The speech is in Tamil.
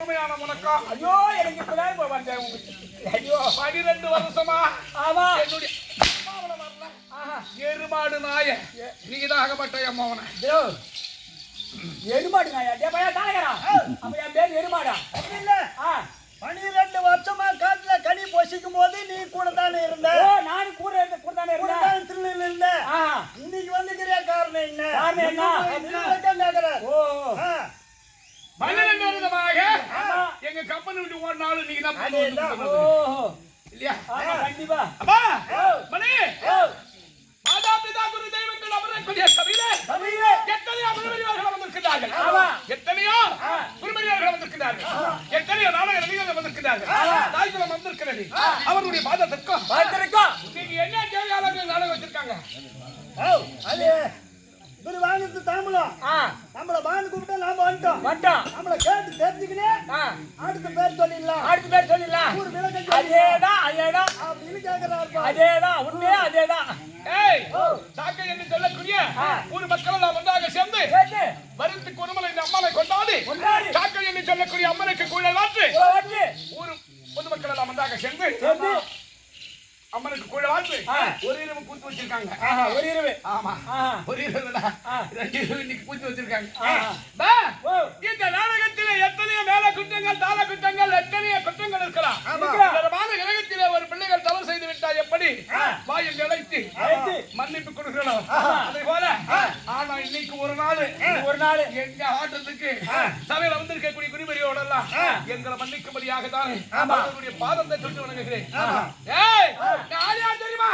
ஐயோ எனக்கு இப்பதான் வந்தேன். ஐயோ பனிரெண்டு வருஷமா ஆமா. என்னுடைய அம்மாவன வரல ஆஹா. எருமாடு நாய நீதான் அகப்பட்ட அம்மாவன. எருமாடு நாயா? டே பையா தானகரா அப்ப என் பேர் எருமாடா. இல்ல. பனிரெண்டு வருஷமா காட்டுல கனி பொசிக்கும் போது நீ கூட தானே இருந்த? ஓ நானும் கூட இருந்த கூட தானே இருந்தேன். தானே திருநெல்வேலியில இருந்த. ஆஹா. இன்னைக்கு வந்துக்கிற காரணம் என்ன? காரணம் என்ன? ஓ ஆ, பன்னிரெண்டு வருடமாக ஆமா. விட்டு ஓடினாலும் நீங்க தான் வந்து இல்லையா? ஆமா கண்டிப்பா. அப்பா. மணி! மாதா பிதா குரு தெய்வங்கள் அமரக்கூடிய சபையிலே தமிழே எத்தனையோ குருமணியர்கள் வந்திருக்கிறார்கள். ஆமா. எத்தனையோ குருமணியர்கள் வந்திருக்கிறார்கள். எத்தனையோ நாடக நடிகர்கள் வந்திருக்கிறார்கள். தாய்க்குளம் வந்திருக்கிறது. அவருடைய பாதத்திற்கும். பார்த்திருக்கோம் நீங்க என்ன தேவையாளர்கள் நாடகம் வச்சிருக்காங்க? அது இவரு வாங்கிட்டு தாம்பலம். ஆ. நம்மள வாங்கி கூப்பிட்டா நாம வந்துட்டோம். வந்துட்டோம். நம்மள கேட்டு தெரிஞ்சுக்கினே ஆ. அடுத்த பேர் சொல்லிடலாம் அடுத்த பேர் சொல்லிடலாம் ஊர் விளக்கம் அதேதான் அதேதான் அப்படின்னு கேக்குறாருப்பா அதேதான் உண்மையா அதேதான் ஏய் சாக்கை என்று சொல்லக்கூடிய ஊர் மக்கள் எல்லாம் ஒன்றாக சேர்ந்து கேட்டு வருத்துக்கு ஒருமலை இந்த அம்மனை கொண்டாடி. சாக்கை என்று சொல்லக்கூடிய அம்மனுக்கு குழல் வாற்று எல்லாம் ஒன்றாக சேர்ந்து அம்மனுக்கு குழல் வாற்று. ஒரு இரவு பூத்து வச்சிருக்காங்க. ஆஹா ஒரு இரவு. ஆமா. ஆஹா. ஒரு இரவுடா. ஆ. ரெண்டு இரவு இன்னைக்கு பூத்து வச்சிருக்காங்க. ஆ. பா, ஓ. இந்த நாடகத்திலே மேல குற்றங்கள் தாள குற்றங்கள் எத்தனையோ குற்றங்கள் இருக்கலாம் மாத கிரகத்திலே ஒரு பிள்ளைகள் தவறு செய்து விட்டால் எப்படி? வாயில் நிலைத்து மன்னிப்பு கொடுக்கணும். அதே போல ஆனா இன்னைக்கு ஒரு நாள் ஒரு நாள் எங்க ஆட்டத்துக்கு சபையில வந்திருக்கக்கூடிய குறிமறியோட எல்லாம் எங்களை மன்னிக்கும்படியாக தானே பாதத்தை தொட்டு வணங்குகிறேன். தெரியுமா?